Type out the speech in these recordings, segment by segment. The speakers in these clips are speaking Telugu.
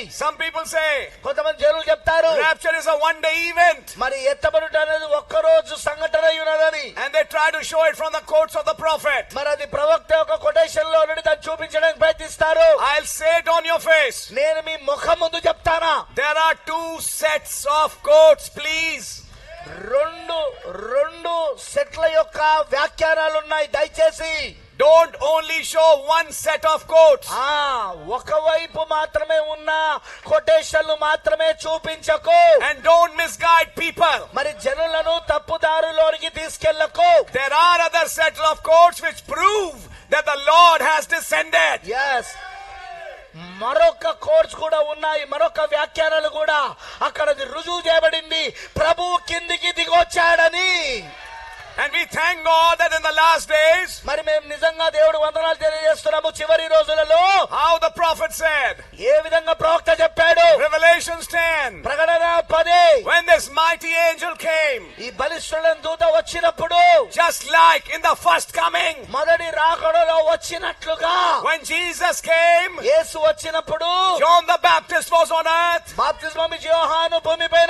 Some people say కొంతమంది జనులు చెప్తారు rapture is a one day event. మరి ఎత్తబడుట అనేది ఒక్కరోజు సంఘటన అయి ఉన్నదని And they try to show it from the quotes of the prophet. మరి అది ప్రవక్త యొక్క కొటేషన్ లో నుండి దాన్ని చూపించడానికి ప్రయత్నిస్తారు I'll say it on your face. నేను మీ ముఖం ముందు చెప్తానా There are two sets of quotes, please. రెండు రెండు సెట్ల యొక్క వ్యాఖ్యానాలు ఉన్నాయి దయచేసి don't only show one set of quotes ఆ ఒకవైపు మాత్రమే ఉన్న కొటేషన్లు మాత్రమే చూపించకు. And don't misguide people మరి జనులను తప్పుదారులోనికి తీసుకెళ్ళకు there are other set of quotes which prove that the lord has to send yes. మరొక కోర్స్ కూడా ఉన్నాయి మరొక వ్యాఖ్యానాలు కూడా. అక్కడ రుజువు చేయబడింది ప్రభువు కిందికి దిగొచ్చాడని. And we thank God that in the last days, మరి మేము నిజంగా దేవుడు వందనాలు తెలియజేస్తున్నాము చివరి రోజులలో how the prophet said, ఏ విధంగా ప్రవక్త చెప్పాడు Revelations 10, ప్రకటన పదే when this mighty angel came, ఈ బలిష్ఠులను దూత వచ్చినప్పుడు just like in the first coming, మొదటి రాకడలో వచ్చినట్లుగా when Jesus came, యేసు వచ్చినప్పుడు John the Baptist was on earth బాప్తిస్మమి యోహాను భూమిపైన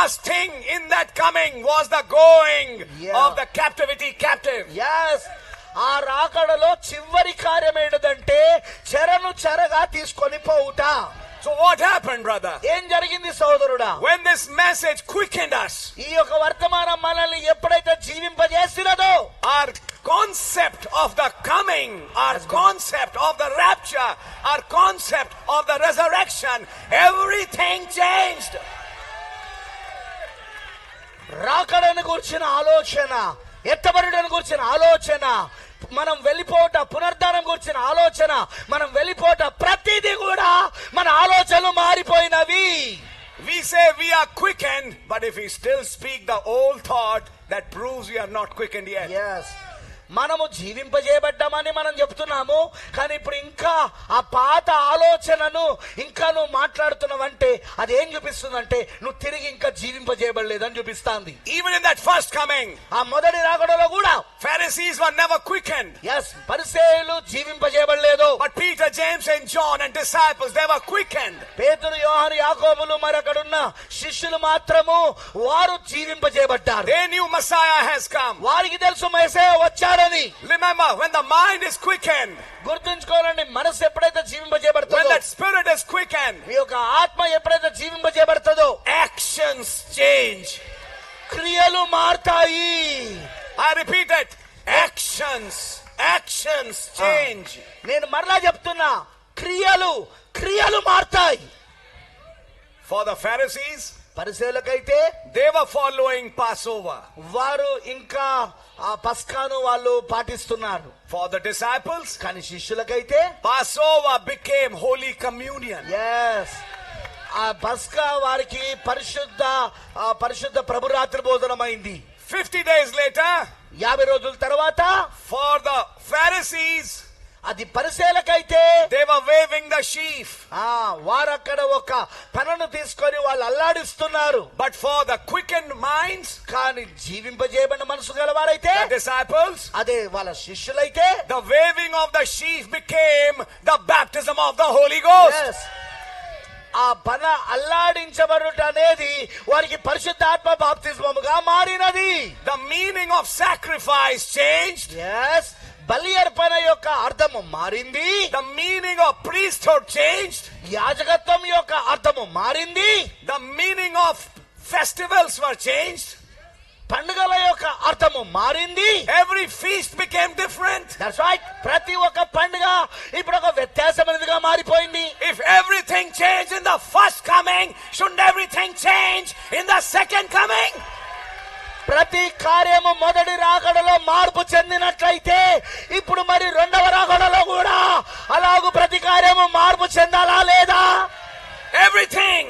Last thing in that coming was the going Yeah. of the captivity captive. Yes ఆ రాకడలో చివరి కార్యం ఏంటంటే చెరను చెరగా తీసుకొని పోవుట So what happened, brother? ఏం జరిగింది సోదరుడా When this message quickened us, ఈ యొక్క వర్తమానం మనల్ని ఎప్పుడైతే జీవింపజేసినదో our concept of the coming, our concept of the rapture, our concept of the resurrection, everything changed. రాకడను గురించిన ఆలోచన ఎత్తబడుటను గురించిన ఆలోచన మనం వెళ్ళిపోట పునర్ధానం గురించిన ఆలోచన మనం వెళ్ళిపోట ప్రతిదీ కూడా మన ఆలోచనలు మారిపోయినవి We say we are quickened, but if we still speak the old thought, that proves we are not quickened yet. Yes మనము జీవింపజేయబడ్డామని మనం చెప్తున్నాము కానీ ఇప్పుడు ఇంకా ఆ పాత ఆలోచనను ఇంకా నువ్వు మాట్లాడుతున్నావంటే అది ఏం చూపిస్తుందంటే నువ్వు తిరిగి ఇంకా జీవింపజేయబడలేదని చూపిస్తాంది Even in that first coming, ఆ మొదటి రాకడలో కూడా Pharisees were never quickened. Yes పరిసేయులు జీవింపజేయబడలేదు But Peter, James, and John and disciples, they were quickened. పేతురు యోహాను యాకోబులు మరి అక్కడ ఉన్న శిష్యులు మాత్రము వారు జీవింపజేయబడ్డారు They knew Messiah has come. వారికి తెలుసు మెసే ఉండాలని remember when the mind is quick and గుర్తుంచుకోవాలండి మనసు ఎప్పుడైతే జీవింపజేయబడుతుందో దట్ క్విక్ అండ్ మీ యొక్క ఆత్మ ఎప్పుడైతే జీవింపజేయబడుతుందో యాక్షన్స్ చేంజ్ క్రియలు మారుతాయి. I repeat it actions actions change నేను మరలా చెప్తున్నా క్రియలు క్రియలు మారుతాయి. ఫర్ ద ఫారసీస్ పరిశీలకైతే దేవ ఫాలోయింగ్ పాస్ వారు ఇంకా ఆ పస్కాను వాళ్ళు పాటిస్తున్నారు. ఫర్ ద డిసైపుల్స్ కానీ శిష్యులకైతే Passover became holy communion yes ఆ పస్కా వారికి పరిశుద్ధ పరిశుద్ధ ప్రభు రాత్రి భోజనమైంది. ఫిఫ్టీ డేస్ లేటర్ యాభై రోజుల తర్వాత ఫార్ ద ఫారసీస్ అది పరిశీలకైతే వారక్కడ ఆ ఒక పనను తీసుకొని వాళ్ళు అల్లాడిస్తున్నారు. But for the quickened minds కానీ జీవింపజేయబడిన మనసు గల వారైతే డిసైపుల్స్ అదే వాళ్ళ శిష్యులైతే the waving of the sheaf became the baptism of the holy ghost ఆ పన అల్లాడించబడుట అనేది వారికి పరిశుద్ధాత్మ బాప్తిజముగా మారినది. The meaning of sacrifice changes బలి అర్పణ యొక్క అర్థము మారింది. The meaning of priesthood change యాజకత్వం యొక్క అర్థము మారింది. The meaning of festivals were change పండుగల యొక్క అర్థము మారింది. Every feast became different that's ప్రతి ఒక్క పండుగ ఇప్పుడు ఒక వ్యత్యాసమైనదిగా మారిపోయింది. If everything change in the first coming should everything change in the second coming ప్రతి కార్యము మొదటి రాకడలో మార్పు చెందినట్లయితే ఇప్పుడు మరి రెండవ రాకడలో కూడా అలాగూ ప్రతి కార్యము మార్పు చెందాలా లేదా? Everything,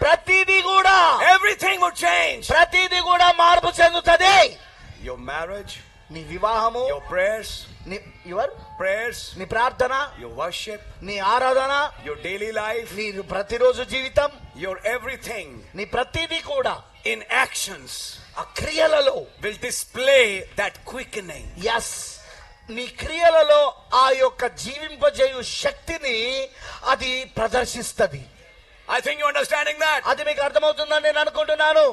ప్రతిదీ కూడా everything would change. ప్రతిదీ కూడా మార్పు చెందుతుంది. Your marriage, నీ వివాహము. Your prayers, నీ యువర్ prayers, నీ ప్రార్థన. Your worship, నీ ఆరాధన. Your daily life, నీ ప్రతిరోజు జీవితం. Your everything. నీ ప్రతిదీ కూడా. In actions. ఆ క్రియలలో will display that quickening. ఎస్ నీ క్రియలలో ఆ యొక్క జీవింపజేయు శక్తిని అది ప్రదర్శిస్తది I think you're understanding that. అది మీకు అర్థమవుతుందని నేను అనుకుంటున్నాను